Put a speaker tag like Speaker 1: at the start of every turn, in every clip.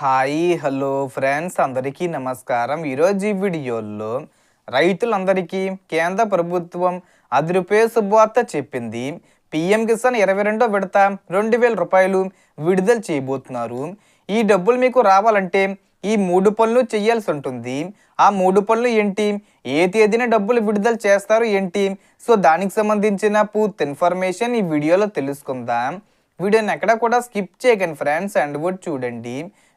Speaker 1: Hi hello friends అందరికీ నమస్కారం. ఈరోజు ఈ వీడియోలో రైతులందరికీ కేంద్ర ప్రభుత్వం అది రూపాయ శుభవార్త చెప్పింది. పిఎం కిసాన్ ఇరవై రెండో విడత రెండు వేల రూపాయలు విడుదల చేయబోతున్నారు. ఈ డబ్బులు మీకు రావాలంటే ఈ మూడు పనులు చేయాల్సి ఉంటుంది. ఆ మూడు పనులు ఏంటి? ఏ తేదీన డబ్బులు విడుదల చేస్తారు ఏంటి? సో దానికి సంబంధించిన పూర్తి ఇన్ఫర్మేషన్ ఈ వీడియోలో తెలుసుకుందాం. వీడియోని ఎక్కడ కూడా స్కిప్ చేయకండి ఫ్రెండ్స్. అండ్ కూడా చూడండి.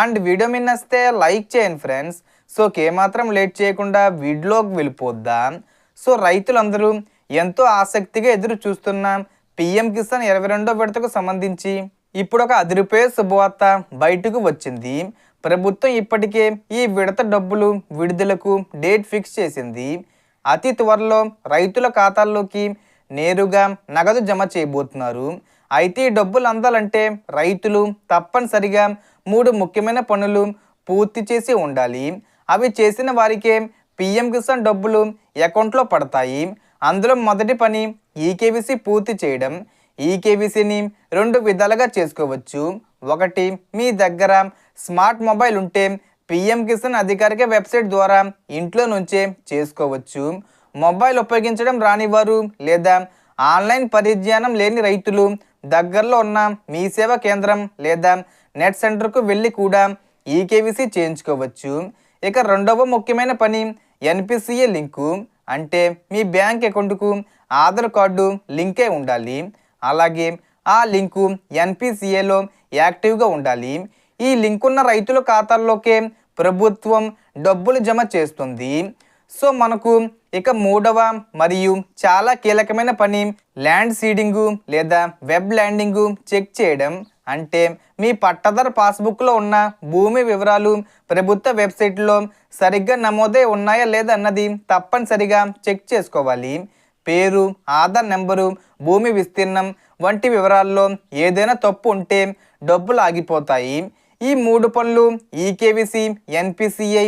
Speaker 1: అండ్ వీడియో మీ నస్తే లైక్ చేయండి ఫ్రెండ్స్. సో ఏమాత్రం లేట్ చేయకుండా వీడియోకి వెళ్ళిపోద్దాం. సో రైతులందరూ ఎంతో ఆసక్తిగా ఎదురు చూస్తున్న పిఎం కిసాన్ ఇరవై రెండో విడతకు సంబంధించి ఇప్పుడు ఒక అదిరిపోయే శుభవార్త బయటకు వచ్చింది. ప్రభుత్వం ఇప్పటికే ఈ విడత డబ్బులు విడుదలకు డేట్ ఫిక్స్ చేసింది. అతి త్వరలో రైతుల ఖాతాల్లోకి నేరుగా నగదు జమ చేయబోతున్నారు. అయితే ఈ డబ్బులు అందాలంటే రైతులు తప్పనిసరిగా మూడు ముఖ్యమైన పనులు పూర్తి చేసి ఉండాలి. అవి చేసిన వారికే పిఎం కిసాన్ డబ్బులు అకౌంట్లో పడతాయి. అందులో మొదటి పని ఈకేబీసీ పూర్తి చేయడం. ఈకేబీసీని రెండు విధాలుగా చేసుకోవచ్చు. ఒకటి మీ దగ్గర స్మార్ట్ మొబైల్ ఉంటే పిఎం కిసాన్ అధికారిక వెబ్సైట్ ద్వారా ఇంట్లో నుంచే చేసుకోవచ్చు. మొబైల్ ఉపయోగించడం రానివారు లేదా ఆన్లైన్ పరిజ్ఞానం లేని రైతులు దగ్గరలో ఉన్న మీ సేవా కేంద్రం లేదా నెట్ సెంటర్కు వెళ్ళి కూడా ఈకేవీసీ చేయించుకోవచ్చు. ఇక రెండవ ముఖ్యమైన పని ఎన్పిసిఏ లింకు. అంటే మీ బ్యాంక్ అకౌంట్కు ఆధార్ కార్డు లింకే ఉండాలి. అలాగే ఆ లింకు ఎన్పిసిఏలో యాక్టివ్గా ఉండాలి. ఈ లింక్ ఉన్న రైతుల ఖాతాల్లోకే ప్రభుత్వం డబ్బులు జమ చేస్తుంది. సో మనకు ఇక మూడవ మరియు చాలా కీలకమైన పని ల్యాండ్ సీడింగు లేదా వెబ్ ల్యాండింగు చెక్ చేయడం. అంటే మీ పట్టదారు పాస్బుక్లో ఉన్న భూమి వివరాలు ప్రభుత్వ వెబ్సైట్లో సరిగ్గా నమోదై ఉన్నాయా లేదా అన్నది తప్పనిసరిగా చెక్ చేసుకోవాలి. పేరు ఆధార్ నెంబరు భూమి విస్తీర్ణం వంటి వివరాల్లో ఏదైనా తప్పు ఉంటే డబ్బులు ఆగిపోతాయి. ఈ మూడు పనులు eKYC NPCI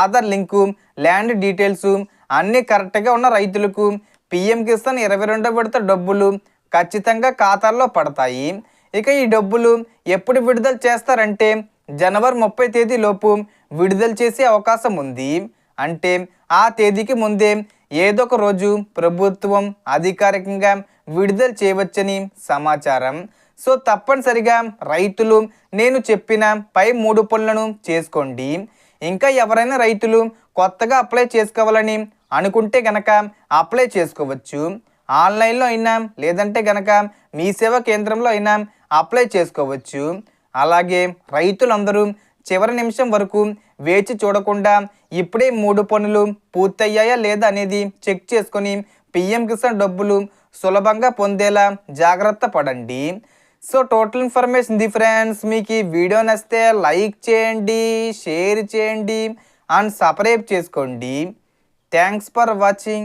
Speaker 1: Aadhaar link land details అన్నీ కరెక్ట్గా ఉన్న రైతులకు పిఎం కిసాన్ ఇరవై రెండో విడత డబ్బులు ఖచ్చితంగా ఖాతాల్లో పడతాయి. ఇక ఈ డబ్బులు ఎప్పుడు విడుదల చేస్తారంటే జనవరి ముప్పై తేదీలోపు విడుదల చేసే అవకాశం ఉంది. అంటే ఆ తేదీకి ముందే ఏదో ఒక రోజు ప్రభుత్వం అధికారికంగా విడుదల చేయవచ్చని సమాచారం. సో తప్పనిసరిగా రైతులు నేను చెప్పిన పై మూడు పనులను చేసుకోండి. ఇంకా ఎవరైనా రైతులు కొత్తగా అప్లై చేసుకోవాలని అనుకుంటే గనక అప్లై చేసుకోవచ్చు. ఆన్లైన్లో అయినా లేదంటే గనక మీ సేవా కేంద్రంలో అయినా అప్లై చేసుకోవచ్చు. అలాగే రైతులందరూ చివరి నిమిషం వరకు వేచి చూడకుండా ఇప్పుడే మూడు పనులు పూర్తయ్యాయా లేదా అనేది చెక్ చేసుకొని పిఎం కిసాన్ డబ్బులు సులభంగా పొందేలా జాగ్రత్త పడండి. So total information the friends మీకు ఈ వీడియో నచ్చితే లైక్ చేయండి షేర్ చేయండి అండ్ సబ్స్క్రైబ్ చేసుకోండి. Thanks for watching